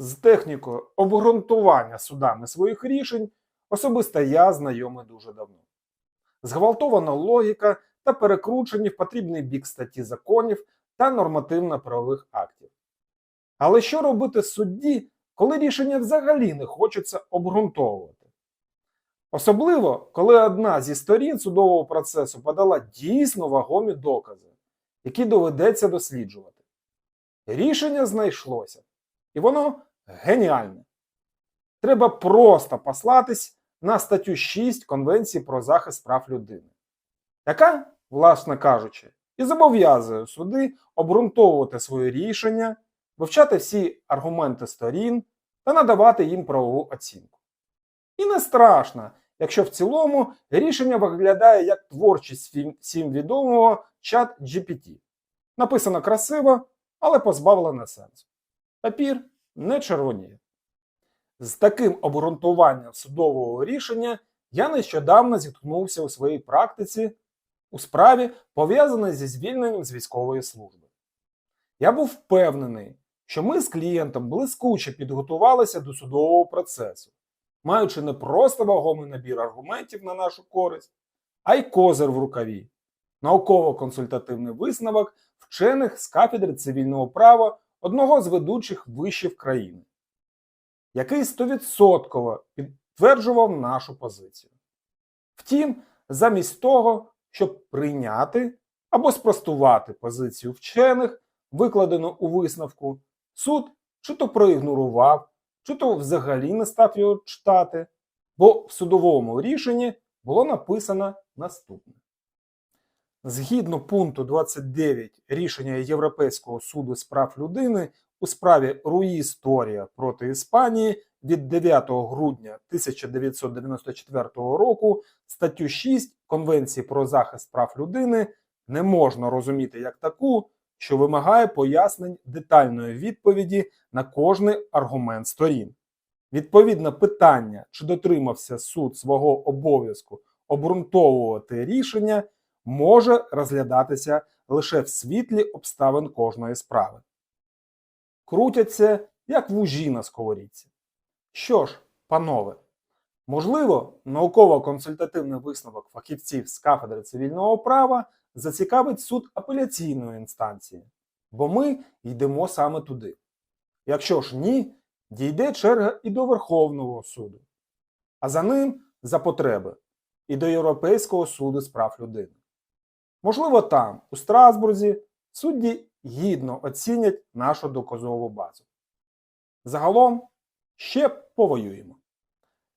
З технікою обґрунтування судами своїх рішень особисто я знайомий дуже давно. Зґвалтована логіка та перекручені в потрібний бік статті законів та нормативно-правових актів. Але що робити судді, коли рішення взагалі не хочеться обґрунтовувати? Особливо, коли одна зі сторін судового процесу подала дійсно вагомі докази, які доведеться досліджувати. Рішення знайшлося, і воно геніальне. Треба просто послатись на статтю 6 Конвенції про захист прав людини, яка, власне кажучи, і зобов'язує суди обґрунтовувати свої рішення, вивчати всі аргументи сторін та надавати їм правову оцінку. І не страшно, якщо в цілому рішення виглядає як творчість всім відомого чат GPT. Написано красиво, але позбавлено сенсу. Папір не червоніє. З таким обґрунтуванням судового рішення я нещодавно зіткнувся у своїй практиці у справі, пов'язаній зі звільненням з військової служби. Я був впевнений, що ми з клієнтом блискуче підготувалися до судового процесу, маючи не просто вагомий набір аргументів на нашу користь, а й козир в рукаві, науково-консультативний висновок вчених з кафедри цивільного права одного з ведучих вишів країни, який стовідсотково підтверджував нашу позицію. Втім, замість того, щоб прийняти або спростувати позицію вчених, викладену у висновку, суд чи то проігнорував, чи то взагалі не став його читати, бо в судовому рішенні було написано наступне. Згідно пункту 29 рішення Європейського суду з прав людини у справі Руї Історія проти Іспанії від 9 грудня 1994 року статтю 6 Конвенції про захист прав людини не можна розуміти як таку, що вимагає пояснень детальної відповіді на кожний аргумент сторін. Відповідне питання, чи дотримався суд свого обов'язку обґрунтовувати рішення, може розглядатися лише в світлі обставин кожної справи. Крутяться, як вужі на сковорідці. Що ж, панове, можливо, науково-консультативний висновок фахівців з кафедри цивільного права зацікавить суд апеляційної інстанції, бо ми йдемо саме туди. Якщо ж ні, дійде черга і до Верховного суду, а за ним за потреби і до Європейського суду з прав людини. Можливо, там, у Страсбурзі, судді гідно оцінять нашу доказову базу. Загалом ще повоюємо.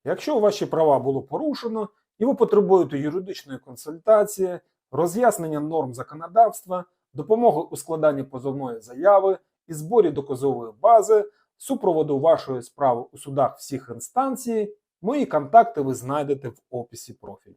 Якщо ваші права було порушено і ви потребуєте юридичної консультації, роз'яснення норм законодавства, допомоги у складанні позовної заяви і зборі доказової бази, супроводу вашої справи у судах всіх інстанцій, мої контакти ви знайдете в описі профілю.